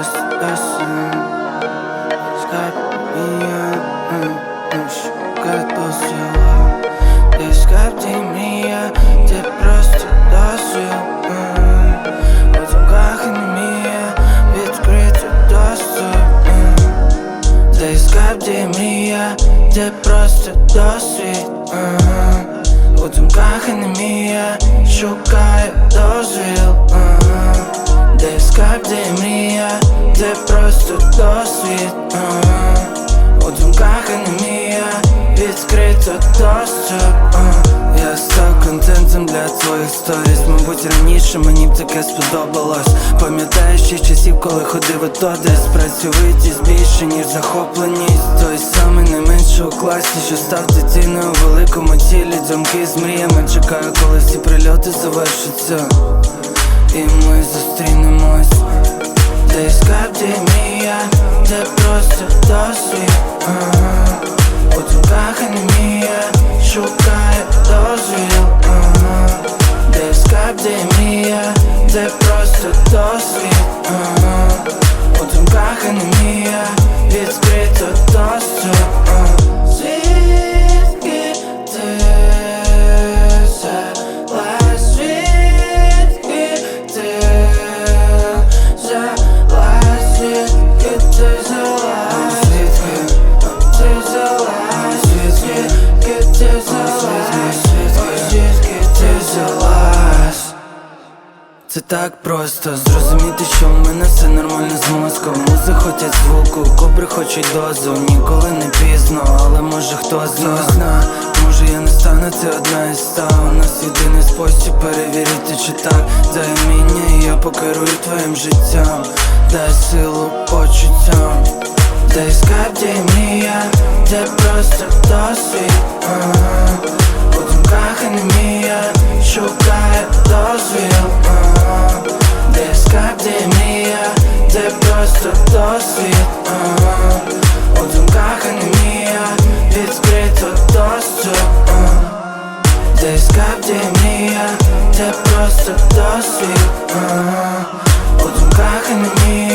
просто досвід Скайп мія, шукає дозвіл Де скайп, де мрія, де просто дозвіл У думках анемія, відкрито доступ Де скайп, де мрія, просто досвід У думках анемія, шукає дозвіл Де скайп, де де просто досвід У думках анемія, відкрито доступ Я став контентом для твоїх сторіс. Мабуть раніше мені б таке сподобалось. Пам'ятаю ще часів, коли ходив у Тодес. Працьовитість більше, ніж захопленість. Той самий не менше у класі, що став дитиною у великому тілі. Думки з мріями чекаю, коли всі прильоти завершаться. І ми зустрінемось Де скаптимія, де просто досвід. У думках анемія, шукає дозвіл ага. Де скаптимія, де просто досвід. Це так просто зрозуміти, що в мене все нормально з мозком. Музи хотять звуку, кобри хочуть дозу. Ніколи не пізно, але може хто зна? Може я не стану, це одна із ста. У нас єдиний спосіб перевірити, чи так Дай вміння, і я покерую твоїм життям. Дай силу почуттям. Дай скайп, де мрія, де просто досвід? Ага. У думках анемія, шукає дозвіл скайп, де мрія, де просто досвід ага. У думках анемія, шукає